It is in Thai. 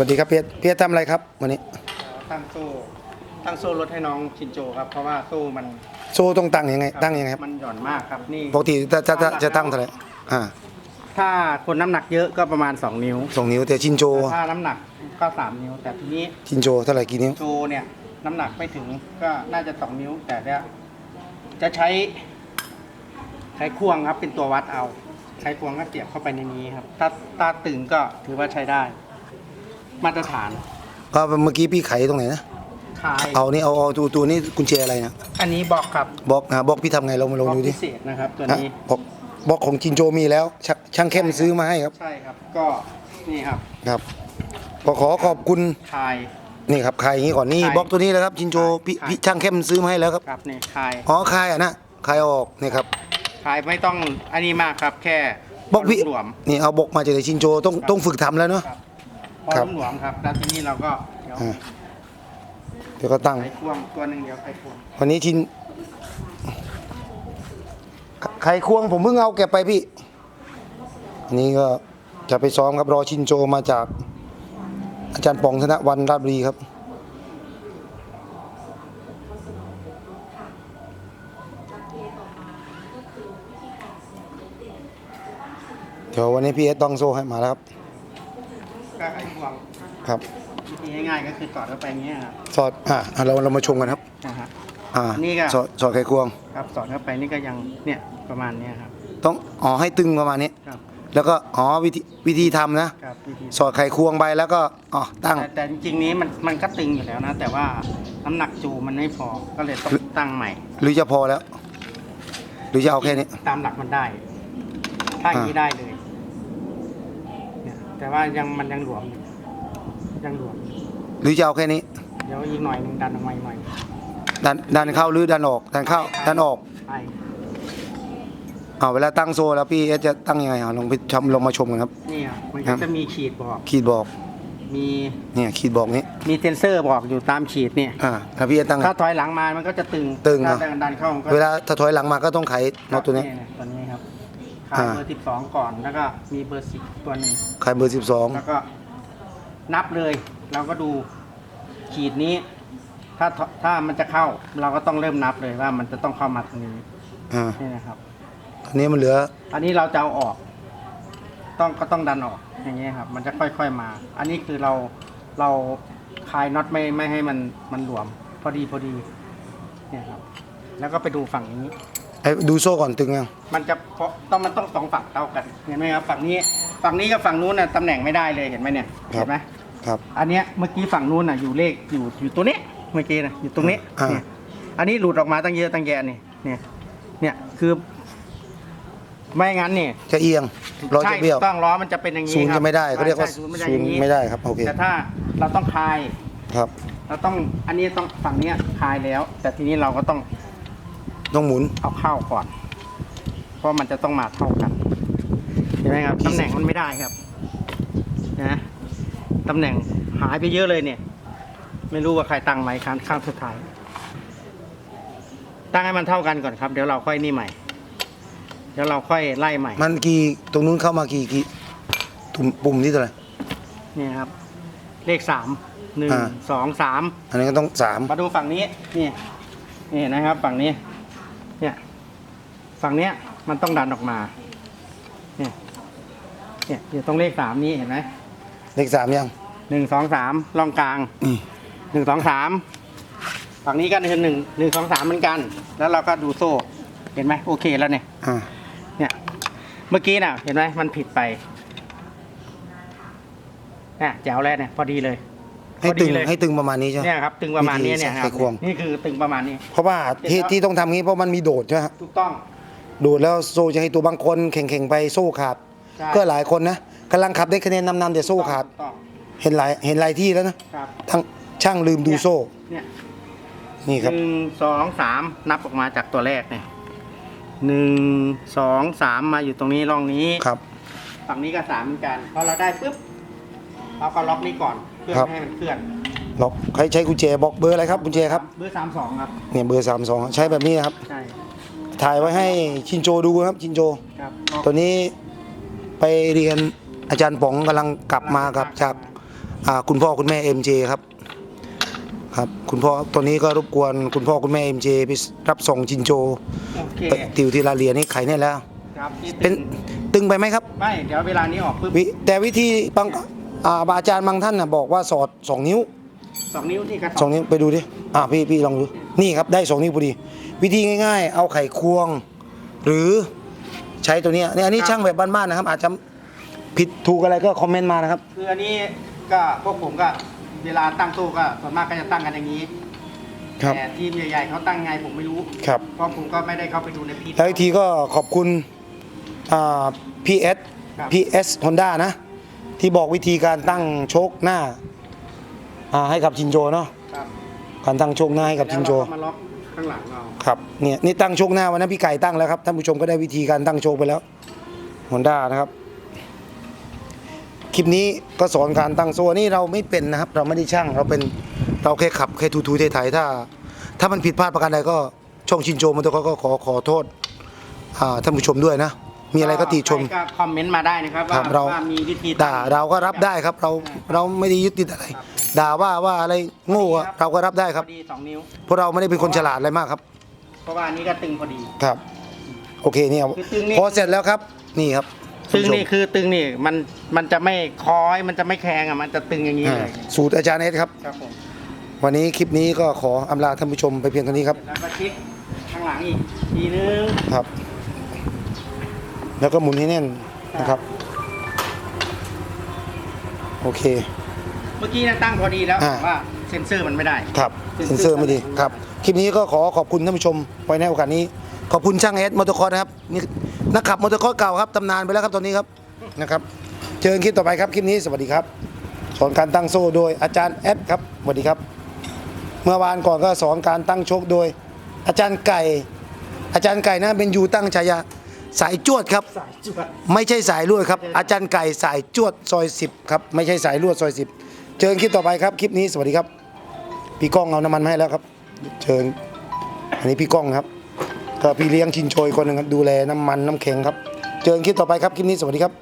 สวัสดีครับเพียรเพียรทำอะไรครับวันนี้ตั้งโซ่ตั้งโซ่รถให้น้องชินโจครับเพราะว่าโซ่มันโซ่ต้องตั้งยังไง ตั้งยังไงครับมันหย่อนมากครับนี่ปกติจะจะจะจะตั้งเท่าไหร่อ่าถ้าคนน้ำหนักเยอะก็ประมาณ 2 นิ้วสองนิ้วแต่ชินโจแต่ถ้าน้ำหนักก็ 3 นิ้ว แต่ทีนี้ชินโจเท่าไหร่กี่นิ้วโจเนี่ยน้ำหนักไม่ถึงก็น่าจะ 2 นิ้ว แต่เนี่ยจะใช้ใช้ควงครับเป็นตัววัดเอา ใช้ควงก็เสียบเข้าไปในนี้ครับ ถ้าถ้าตึงก็ถือว่าใช้ได้ มาตรฐานก็เมื่อกี้พี่ไขตรงไหนนะคลายเอานี่เอาเอาตัวตัวนี้กุญแจอะไรนะอันนี้บอกครับบล็อกนะบล็อกพี่ทำไงเรามาลองบอกดูดิพิเศษนะครับตัวฮะนี้บล็อกบล็อกของชินโจมีแล้วชช่างเข้มซื้อมาให้ครับใช่ครับก็นี่ครับครับก็ขอขอบคุณคลายนี่ครับคายอย่างนี้ก่อนนี่คายบล็อกตัวนี้เลยครับชินโจพี่คายพี่ช่างเข้มซื้อมาให้แล้วครับครับนี่คลายอ๋อคายอะนะคายออกนี่ครับคลายไม่ต้องอันนี้มากครับแค่บล็อกพี่หลวมนี่เอาบล็อกมาจากไหนชินโจต้องต้องฝึกทำแล้วเนาะครับ พอครับ หลวมครับ แล้วทีนี้เราก็เดี๋ยวอ่าเดี๋ยวก็ตั้ง ไขควงตัวหนึ่งเดียวไขควงวันนี้ชินไข่ควงผมเพิ่งเอาเก็บไปพี่ อันนี้ก็จะไปซ้อมครับรอชินโจมาจาก อาจารย์ปองธนวันราชบุรีครับ เดี๋ยววันนี้พี่เอสต้องโซ่ให้มาแล้วครับ ก็ไขควงครับวิธีง่ายๆก็คือต่อดเข้าไปอย่างเงี้ยครับสอดอ่าเราเรามาชมกันครับ นะฮะ อ่านี่ก็ สอดสอดไข่ควง ครับสอดเข้าไปนี่ก็ยังเนี่ยประมาณเนี้ยครับ ต้องอ๋อให้ตึงประมาณนี้ ครับแล้วก็อ๋อวิธีวิธีทำนะ ครับวิธีสอดไข่ควงไปแล้วก็อ๋อตั้งแต่แต่จริงๆนี้มันมันก็ตึงอยู่แล้วนะ แต่ว่าน้ำหนักจูมันไม่พอก็เลยต้องตั้งใหม่ หรือจะพอแล้ว หรือจะเอาแค่นี้ ตามหลักมันได้ ถ้าอย่างนี้ได้เลยเนี่ย แต่ว่ายังมันยังหลวมอยู่ยังหลวมหรือจะเอาแค่นี้ เดี๋ยวอีกหน่อยหนึงดันออกมาอีกหน่อยดันดันเข้าหรือดันออกดันเข้าดันออกไปเอาเวลาตั้งโซ่แล้วพี่เอสจะตั้งยังไงอะลองไปชมลองมาชมกันครับ นี่อะมันครัก็บจะมีขีดบอก ขีดบอกมีเนี่ยขีดบอกนี้มีเซนเซอร์บอกอยู่ตามขีดเนี่ย อ่าแล้วพี่เอสตั้งไง ถ้าถอยหลังมามันก็จะตึงตึงถ้าอะดันเข้ามันก็เวลาถ้าถอยหลังมาก็ต้องไขน็อตตัวนี้ เยตัวนี้ครับ ขายอ่า เบอร์สิบสองก่อนแล้วก็มีเบอร์สิบตัวหนึ่งไขเบอร์สิบสองแล้วก็นับเลยเราก็ดูขีดนี้ ถ้าถถ้ามันจะเข้า เราก็ต้องเริ่มนับเลยว่ามันจะต้องเข้ามาตรงนี้อ่านี่นะครับ อันนี้มันเหลืออันนี้เราจะเอาออก ต้องก็ต้องดันออกอย่างเงี้ยครับ มันจะค่อยๆมา อันนี้คือเราเราคลายน็อตไม่ไม่ให้มันมันหลวม พอดีพอดี เนี่ยครับ แล้วก็ไปดูฝั่งนี้ ไอ้ดูโซ่ก่อนตึงยังมันจะเพราะต้องมันต้องสองฝั่งเท่ากันเห็นไหมครับฝั่งนี้ฝั่งนี้กับฝั่งนู้นน่ะตำแหน่งไม่ได้เลยเห็นไหมเนี่ยเห็นไหมครับอันเนี้ยเมื่อกี้ฝั่งนู้นน่ะอยู่เลขอยู่อยู่ตัวนี้เมื่อกี้นะอยู่ตรงนี้อ่า เนี่ยอันนี้หลุดออกมาตั้งเยอะตั้งแยะนี่เนี่ยเนี่ยคือไม่งั้นเนี่ยจะเอียงล้อจะเบี้ยวใช่ต้องล้อมันจะเป็นอย่างนี้ศูนย์คบจะไม่ได้เขาเรียกว่าใช่ศูนย์ไม่ได้ศูอนย่างย์นี้ไม่ได้ครับโอเคแต่ถ้าเราต้องคลาย ครับ เราต้องอันนี้ต้องฝั่งเนี้ยคลายแล้ว แต่ทีนี้เราก็ต้อง ต้องหมุน เอาเข้าก่อน เพราะมันจะต้องมาเท่ากันเห็นไหมครับตำแหน่งมันไม่ได้ครับนะตำแหน่งหายไปเยอะเลยเนี่ย ไม่รู้ว่าใครตั้งไหมครั้งครั้งสุดท้าย ตั้งให้มันเท่ากันก่อนครับ เดี๋ยวเราค่อยนี่ใหม่ เดี๋ยวเราค่อยไล่ใหม่ มันกี่ตรงนู้นเข้ามากี่กี่ปุ่มปุ่มที่เท่าไหร่นี่ครับ เลขสามหนึ่งอ่า สองสามอันนี้ก็ต้องสามมาดูฝั่งนี้นี่นี่นะครับ ฝั่งนี้ เนี่ย ฝั่งเนี้ยมันต้องดันออกมา เนี่ย เนี่ยอยู่ตรงเลขสามนี้เห็นไหมเลขสามยังหนึ่งสองสามร่องกลางอืมหนึ่งสองสามฝั่งนี้ก็คือหนึ่งหนึ่งสองสามเหมือนกัน แล้วเราก็ดูโซ่ เห็นไหมโอเคแล้วเนี่ยอ่าเนี่ย เมื่อกี้น่ะ เห็นไหมมันผิดไปเนี่ยแจ๋วแล้วเนี่ยพอดีเลย ให้พอตึดีงเลยให้ตึงประมาณนี้ใช่ไหม เนี่ยครับตึงประมาณนี้เนี่ยวิธีคใส่รับควง นี่คือตึงประมาณนี้ เพราะว่าที่เสร็จแล้ว ที่ต้องทำงี้เพราะมันมีโดดใช่ไหมฮะถูกต้อง โดดแล้วโซ่จะให้ตัวบางคนแข่งๆไปโซ่ขาดใช่ ก็หลายคนนะกำลังขับได้คะแนนนำๆแต่โซ่ขาดถูกต้องเห็นหลายเห็นหลายที่แล้วนะครับ ทั้งช่างลืมดูโซ่เนี่ยนี่ครับหนึ่งสองสามนับออกมาจากตัวแรกเนี่ยหนึ่งสองสามมาอยู่ตรงนี้ร่องนี้ ครับ ฝั่งนี้ก็สามเหมือนกัน พอเราได้ปุ๊บ เราก็ล็อกนี้ก่อนเพื่อครับ ไม่ให้มันเคลื่อน ล็อกใครใช้กุญแจบอกเบอร์อะไรครับกุญแจครับเบอร์สามสองครับ เนี่ยเบอร์สามสองใช้แบบนี้นะครับ ใช่ ถ่ายไว้ให้ชินโจดูครับชินโจ ครับตัวนี้ไปเรียนอาจารย์ป๋องกำลังกลับมาครับจากอ่าคุณพ่อคุณแม่ MJ ครับครับคุณพ่อตอนนี้ก็รบกวนคุณพ่อคุณแม่ MJ ไปรับส่งจินโจโอเคไปติวที่ลาเรียนี่ไขแน่แล้ว ครับนี่เป็นตึงไปไหมครับไม่ เดี๋ยวเวลานี้ออกปุ๊บ วิแต่วิธีบาง อ่าอาจารย์บางท่านนะบอกว่าสอดสองนิ้วสองนิ้วที่กระสองนิ้วไปดูดิอ่าพี่พี่ลองดูนี่ครับได้สองนิ้วพอดี วิธีง่าย ๆ เอาไข่ควง หรือใช้ตัวเนี้ยเนี่ยอันนี้ช่างแบบบ้านๆนะครับ อาจจะผิดถูกอะไรก็คอมเมนต์มานะครับ คืออันนี้ก็พวกผมก็เวลาตั้งตู้ก็ส่วนมากก็จะตั้งกันอย่างนี้ครับแต่ทีมใหญ่ๆเขาตั้งไงผมไม่รู้ครับ เพราะผมก็ไม่ได้เข้าไปดูในพี แล้วอีกทีก็ขอบคุณอ่า PS ครับ PS Honda นะ ที่บอกวิธีการตั้งโชคหน้าอ่าให้กับจินโจเนาะครับการตั้งโชคหน้าให้กับจินโจแล้วเราก็มาล็อกข้างหลังเอาครับเนี่ยนี่ตั้งโชคหน้าวันนั้นพี่ไก่ตั้งแล้วครับท่านผู้ชมก็ได้วิธีการตั้งโชคไปแล้วฮอนด้านะครับคลิปนี้ก็สอนการตั้งโซ่นี่เราไม่เป็นนะครับ เราไม่ได้ช่างเราเป็นเราแค่ขับแค่ทูทูไทยๆถ้า ถ้ามันผิดพลาดประการใดก็ช่องชินโจมันตัวก็ขอขอโทษอ่าท่านผู้ชมด้วยนะ มีอะไรก็ติชม ใครก็คอมเมนต์มาได้นะครับครัว่าบเรา ว่ามีวิธีด่าเราก็รับได้ครับ เราเราไม่ได้ยึดติดอะไรด่าว่าว่าอะไรโง่อะเราก็รับได้ครับพอดีสองนิ้ว เพราะเราไม่ได้เป็นคนฉลาดอะไรมากครับ เพราะว่าอันนี้ก็ตึงพอดี ครับ โอเคเนี่ยคือตึงนี่ พอเสร็จแล้วครับนี่ครับตึงท่านี่ผู้ชมคือตึงนี่มันมันจะไม่คล้อยมันจะไม่แข็งอะมันจะตึงอย่างนี้อ่าเลยสูตรอาจารย์เอสครับ ครับผมวันนี้คลิปนี้ก็ขออำลาท่านผู้ชมไปเพียงเท่านี้ครับ แล้วก็เช็คข้างหลังอีกทีนึง ครับ แล้วก็หมุนให้แน่นนะครับ โอเค เมื่อกี้เนะตั้งพอดีแล้วอ่าแต่ว่าเซ็นเซอร์มันไม่ได้ ครับเซนเซอร์ไม่ดีครับ คลิปนี้ก็ขอขอบคุณท่านผู้ชมไว้ในโอกาสนี้ ขอบคุณช่างเอสมอเตอร์คอร์นะครับนี่นักขับมอเตอร์คอร์เก่าครับตำนานไปแล้วครับตอนนี้ครับนะครับ เจอกันคลิปต่อไปครับคลิปนี้สวัสดีครับสอนการตั้งโซ่โดยอาจารย์เอสครับสวัสดีครับ เมื่อวานก่อนก็สอนการตั้งโชคโดย อาจารย์ไก่ อาจารย์ไก่นะเป็นยูตั้งฉายา สายจวดครับ สายจวด ไม่ใช่สายลวดครับ อาจารย์ไก่สายจวดซอย10ครับ ไม่ใช่สายลวดซอย10เจอกันคลิปต่อไปครับ คลิปนี้สวัสดีครับ พี่ก้องเอาน้ำมันมาให้แล้วครับ เชิญ อันนี้พี่ก้องครับก็พี่เลี้ยงชินโชยคนหนึ่งครับดูแลน้ำมันน้ำแข็งครับ เจอกันคลิปต่อไปครับ คลิปนี้สวัสดีครับ